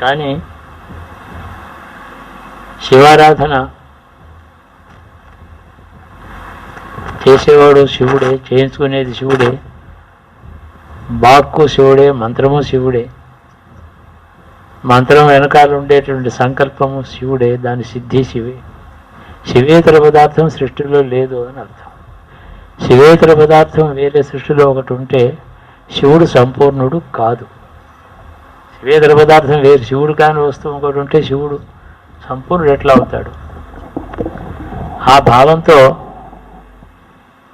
కానీ శివారాధన చేసేవాడు శివుడే చేయించుకునేది శివుడే బాక్కు శివుడే మంత్రము శివుడే. మంత్రం వెనకాల ఉండేటువంటి సంకల్పము శివుడే దాని సిద్ధి శివే. శివేతర పదార్థం సృష్టిలో లేదు అని అర్థం. శివేతర పదార్థం వేరే సృష్టిలో ఒకటి ఉంటే శివుడు సంపూర్ణుడు కాదు. శివేతర పదార్థం వేరు. శివుడు కాని వస్తువు ఇంకోటి ఉంటే శివుడు. సంపూర్ణుడు ఎట్లా అవుతాడు? ఆ భావంతో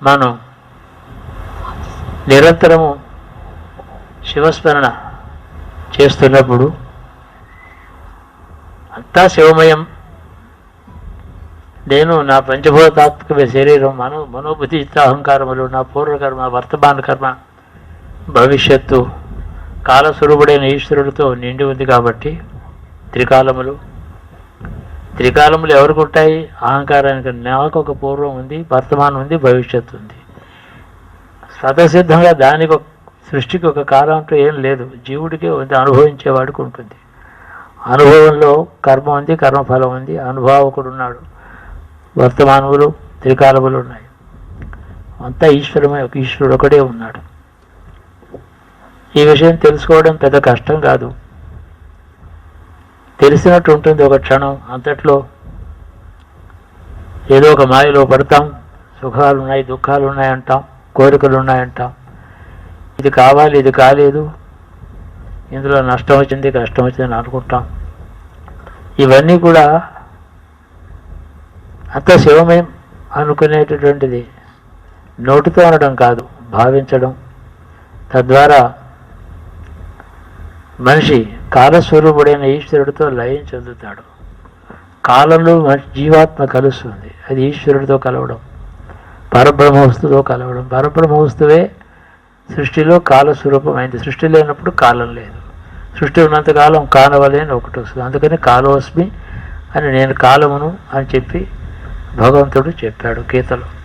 మనం నిరంతరము శివస్మరణ చేస్తున్నప్పుడు అంతా శివమయం. నేను నా పంచభూతాత్మక శరీరం మనో మనోబుద్ధి అహంకారములు నా పూర్వకర్మ వర్తమాన కర్మ భవిష్యత్తు కాలస్వరూపుడైన ఈశ్వరుడితో నిండి ఉంది కాబట్టి త్రికాలములు. త్రికాలములు ఎవరికి ఉంటాయి? అహంకారానికి. నాకు ఒక పూర్వం ఉంది వర్తమానం ఉంది భవిష్యత్తు ఉంది. స్వతసిద్ధంగా దానికి ఒక సృష్టికి ఒక కాలం అంటూ ఏం లేదు. జీవుడికే ఉంది అనుభవించేవాడికి ఉంటుంది. అనుభవంలో కర్మ ఉంది కర్మఫలం ఉంది అనుభావకుడు ఉన్నాడు. వర్తమానములు త్రికాలములు ఉన్నాయి. అంతా ఈశ్వరమే ఒక ఈశ్వరుడు ఒకడే ఉన్నాడు. ఈ విషయం తెలుసుకోవడం పెద్ద కష్టం కాదు. తెలిసినట్టు ఉంటుంది ఒక క్షణం అంతట్లో ఏదో ఒక మాయలో పడతాం సుఖాలు ఉన్నాయి దుఃఖాలు ఉన్నాయంటాం కోరికలు ఉన్నాయంటాం ఇది కావాలి ఇది కాలేదు ఇందులో నష్టం వచ్చింది కష్టం వచ్చిందని అనుకుంటాం. ఇవన్నీ కూడా అంత శివమయం అనుకునేటటువంటిది. నోటితో అనడం కాదు భావించడం. తద్వారా మనిషి కాలస్వరూపుడైన ఈశ్వరుడితో లయం చెందుతాడు. కాలంలో జీవాత్మ కలుస్తుంది. అది ఈశ్వరుడితో కలవడం పరబ్రహ్మ వస్తువుతో కలవడం. పరబ్రహ్మ వస్తువే సృష్టిలో అయింది సృష్టి లేనప్పుడు కాలం లేదు. సృష్టి ఉన్నంతకాలం కానవలేని ఒకటి వస్తుంది. అందుకని కాలోస్మి అని నేను కాలమును అని చెప్పి భగవంతుడు చెప్పాడు గీతలో.